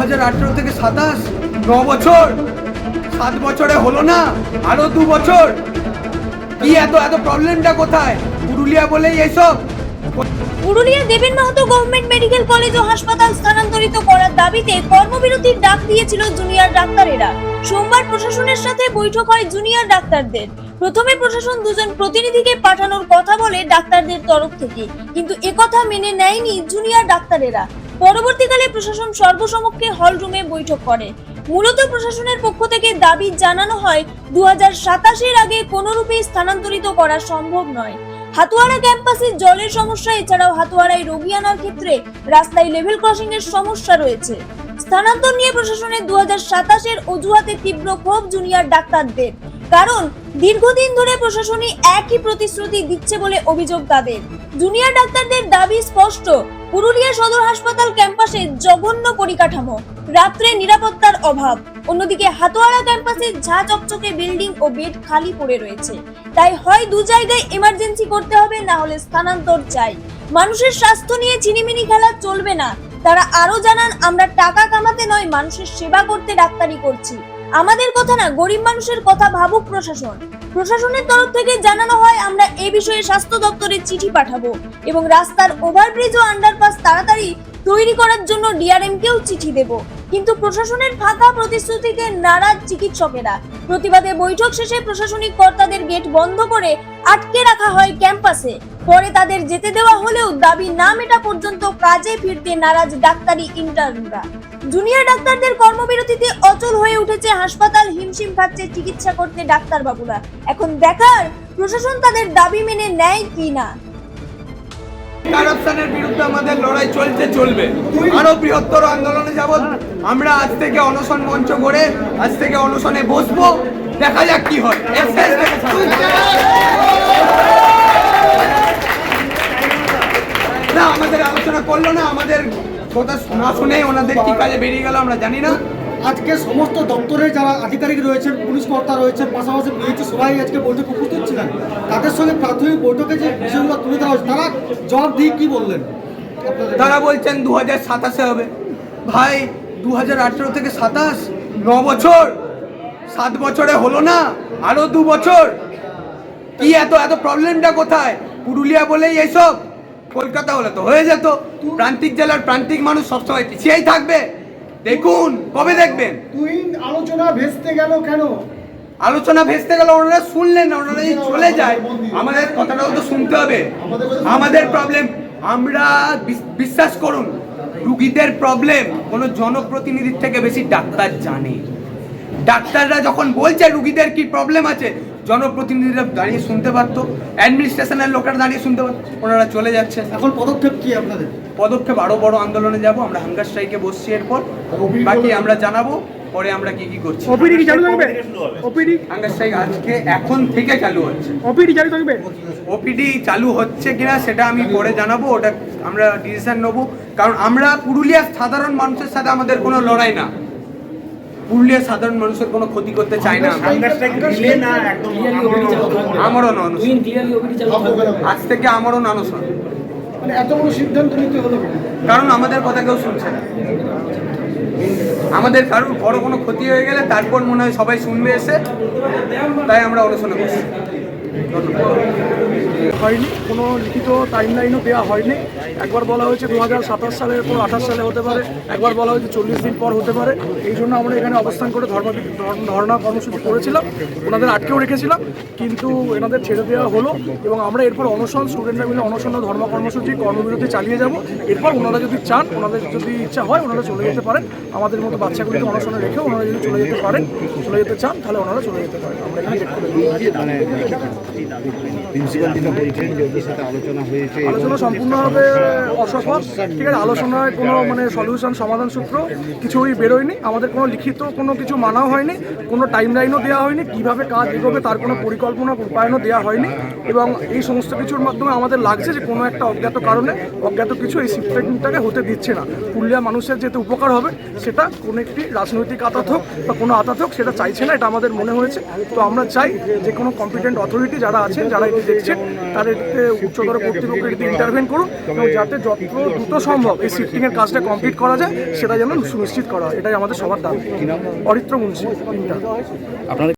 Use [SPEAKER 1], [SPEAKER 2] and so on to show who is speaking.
[SPEAKER 1] হাজার আঠেরো থেকে সাতাশ? ন বছর? সাত বছরে হলো না? আরও দু বছর? কি এত এত প্রবলেমটা কোথায়? পুরুলিয়া বলেই এসব।
[SPEAKER 2] Purulia Deben Mahato government medical college ও হাসপাতাল স্থানান্তরিত করার দাবিতে কর্মবিরতির ডাক দিয়েছিল জুনিয়র ডাক্তারেরা। সোমবার প্রশাসনের সাথে বৈঠক হয় জুনিয়র ডাক্তারদের। প্রথমে প্রশাসন দুজন প্রতিনিধিকে পাঠানোর কথা বলে ডাক্তারদের তরফ থেকে। কিন্তু একথা মেনে নেয়নি জুনিয়র ডাক্তারেরা। পরবর্তীকালে প্রশাসন সর্বসমক্ষে হল রুমে বৈঠক করে। মূলত প্রশাসনের পক্ষ থেকে দাবি জানানো হয় দু হাজার আগে কোনোরূপে স্থানান্তরিত করা সম্ভব নয়। হাতুয়ারা ক্যাম্পাসে জলের সমস্যা, এছাড়াও হাতুয়ারায় রোগী আনার ক্ষেত্রে রাস্তায় লেভেল ক্রসিং এর সমস্যা রয়েছে। স্থানান্তর নিয়ে প্রশাসনের দু হাজার সাতাশের অজুহাতে তীব্র ক্ষোভ জুনিয়র ডাক্তারদের। কারণ দীর্ঘদিন ধরে প্রশাসনই একই প্রতিশ্রুতি দিচ্ছে বলে অভিযোগ তাদের। জুনিয়র ডাক্তারদের দাবি স্পষ্ট, পুরুলিয়া সদর হাসপাতাল ক্যাম্পাসে জঘন্য পরিকাঠামো, রাত্রে নিরাপত্তার অভাব। অন্যদিকে হাতোয়ারা ক্যাম্পাসে ঝা চকচকে বিল্ডিং ও বেড খালি পড়ে রয়েছে। তাই হয় দু জায়গায় এমার্জেন্সি করতে হবে, না হলে স্থানান্তর চাই। মানুষের স্বাস্থ্য নিয়ে চিনিমিনি খেলা চলবে না। তারা আরও জানান, আমরা টাকা কামাতে নয়, মানুষের সেবা করতে ডাক্তারি করছি। আমাদের কথা না, গরিব মানুষের কথা ভাবুক প্রশাসন। প্রশাসনের তরফ থেকে জানানো হয়, আমরা এ বিষয়ে স্বাস্থ্য দপ্তরে চিঠি পাঠাবো এবং রাস্তার ওভারব্রিজ ও আন্ডারপাস তাড়াতাড়ি তৈরি করার জন্য ডিআরএম কেও চিঠি দেব। কিন্তু প্রশাসনের ফাঁকা প্রতিশ্রুতিতে নারাজ চিকিৎসকেরা। প্রতিবাদে বৈঠক শেষে প্রশাসনিক কর্তাদের গেট বন্ধ করে আটকে রাখা হয় ক্যাম্পাসে। পরে তাদের যেতে দেওয়া হলেও দাবি না মেটা পর্যন্ত কাজে ফিরতে নারাজ ডাক্তারি ইন্টার্নরা। জুনিয়র ডাক্তারদের কর্মবিরতিতে অচল হয়ে উঠেছে হাসপাতাল, হিমশিম খাচ্ছে চিকিৎসা করতে ডাক্তারবাবুরা। এখন দেখার প্রশাসন তাদের দাবি মেনে নেয় কি না।
[SPEAKER 1] কারাপশনের বিরুদ্ধে আমাদের লড়াই চলছে চলবে। আরও বৃহত্তর আন্দোলনে যাব। আমরা আজ থেকে অনশন মঞ্চ করে আজ থেকে অনশনে বসবো। দেখা যাক কি হয়। না, আমাদের আলোচনা করল না। আমাদের কথা না শুনে ওনাদের কি কাজে বেরিয়ে গেল আমরা জানি না।
[SPEAKER 3] আজকে সমস্ত দপ্তরের যারা আধিকারিক রয়েছেন, পুলিশ কর্তা রয়েছেন, পাশাপাশি পিএইচি সবাই আজকে বৈঠক উপস্থিত ছিলেন। তাদের সঙ্গে প্রাথমিক বৈঠকে যে বিষয়গুলো তুলে ধরা হয়েছে, তারা জবাব দিয়ে কি বললেন?
[SPEAKER 1] তারা বলছেন দু হাজার সাতাশে হবে। ভাই দু হাজার আঠেরো থেকে সাতাশ, ন বছর। সাত বছরে হলো না, আরও দু বছর। কি এত এত প্রবলেমটা কোথায়? পুরুলিয়া বলেই এইসব কলকাতা হলে তো হয়ে যেত। প্রান্তিক জেলার প্রান্তিক মানুষ সবসময় পিছিয়েই থাকবে। দেখুন কবে দেখবেন?
[SPEAKER 3] তুই আলোচনা ভেস্তে গেল কেন?
[SPEAKER 1] আলোচনা ভেস্তে গেল ওনারা শুনলেন না ওনারা যদি চলে যায় আমাদের কথাটাও তো শুনতে হবে। আমাদের প্রবলেম আমরা বিস- বিশ্বাস করুন রুগীদের প্রবলেম কোনো জনপ্রতিনিধির থেকে বেশি ডাক্তার জানে। ডাক্তাররা যখন বলছে রুগীদের কি প্রবলেম আছে জনপ্রতিনিধিরা দাঁড়িয়ে শুনতে পারতো অ্যাডমিনিস্ট্রেশনের লোকেরা দাঁড়িয়ে শুনতে পারতো ওনারা চলে যাচ্ছে।
[SPEAKER 3] এখন পদক্ষেপ কি আপনাদের?
[SPEAKER 1] পদক্ষেপ আরও বড় আন্দোলনে যাব আমরা হাঙ্গার স্ট্রাইকে বসছি এরপর। বাকি আমরা জানাব পরে আমরা কি কি করছি।
[SPEAKER 4] ওপিডি কি চালু থাকবে? ওপিডি
[SPEAKER 1] হাঙ্গার স্ট্রাইক আজকে এখন থেকে চালু হচ্ছে।
[SPEAKER 4] ওপিডি চালু থাকবে?
[SPEAKER 1] ওপিডি চালু হচ্ছে কিনা সেটা আমি পরে জানাব ওটা আমরা ডিসিশন নেব। কারণ আমরা পুরুলিয়ার সাধারণ মানুষের সাথে আমাদের কোনো লড়াই না। পুরুলিয়ার সাধারণ মানুষের কোনো ক্ষতি করতে চাই না। আমারও আজ থেকে আমারও অনশন
[SPEAKER 3] মানে এত বড় সিদ্ধান্ত নিতে হলো
[SPEAKER 1] কারণ আমাদের কথা কেউ শুনছে না। আমাদের কারোর বড় কোনো ক্ষতি হয়ে গেলে তারপর মনে হয় সবাই শুনবে এসে তাই আমরা অনশনে বসছি
[SPEAKER 4] হয়নি, কোনো লিখিত টাইম লাইনও দেওয়া হয়নি। একবার বলা হয়েছে দু হাজার সাতাশ সালের পর আঠাশ সালে হতে পারে, একবার বলা হয়েছে চল্লিশ দিন পর হতে পারে। এই জন্য আমরা এখানে অবস্থান করে ধর্ম ধর্ণা কর্মসূচি করেছিলাম, ওনাদের আটকেও রেখেছিলাম, কিন্তু এনাদের ছেড়ে দেওয়া হলো এবং আমরা এরপর অনশন স্টুডেন্টরা মিলে অনশন ধর্ম কর্মসূচি, কর্মবিরতি চালিয়ে যাব। এরপর ওনারা যদি চান, ওনাদের যদি ইচ্ছা হয়, ওনারা চলে যেতে পারেন। আমাদের মতো বাচ্চাগুলিকে অনশনে রেখে ওনারা যদি চলে যেতে পারেন, চলে যেতে চান, তাহলে ওনারা চলে যেতে পারেন। আমরা
[SPEAKER 5] প্রিন্সিপাল বলছেন যে ওদের সাথে আলোচনা হয়েছে
[SPEAKER 4] আলোচনা সম্পূর্ণভাবে অসফল। ঠিক আছে, আলোচনায় কোনো মানে সলিউশন সমাধান সূত্র কিছুই বেরোয়নি। আমাদের কোনো লিখিত কোনো কিছু মানাও হয়নি, কোনো টাইম লাইনও দেওয়া হয়নি, কীভাবে কাজ এগোবে তার কোনো পরিকল্পনা রূপায়ণও দেওয়া হয়নি এবং এই সমস্ত কিছুর মাধ্যমে আমাদের লাগছে যে কোনো একটা অজ্ঞাত কারণে অজ্ঞাত কিছু এই শিফটিংটাকে হতে দিচ্ছে না। পুরুলিয়া মানুষের যেতে উপকার হবে, সেটা কোনো একটি রাজনৈতিক আতাত হোক বা কোনো আতাত হোক, সেটা চাইছে না, এটা আমাদের মনে হয়েছে। তো আমরা চাই যে কোনো কম্পিটেন্ট অথরিটি যারা আছেন, যারা এটি দেখছেন তাদের উচ্চতর কর্তৃপক্ষের এটিতে ইন্টারভেন করুন এবং যাতে যত দ্রুত সম্ভব এই শিফটিংয়ের কাজটা কমপ্লিট করা যায়, সেটা যেন সুনিশ্চিত করা হয়। এটাই আমাদের সবার দাবি। অরিত্র মুন্সি, তিনটা।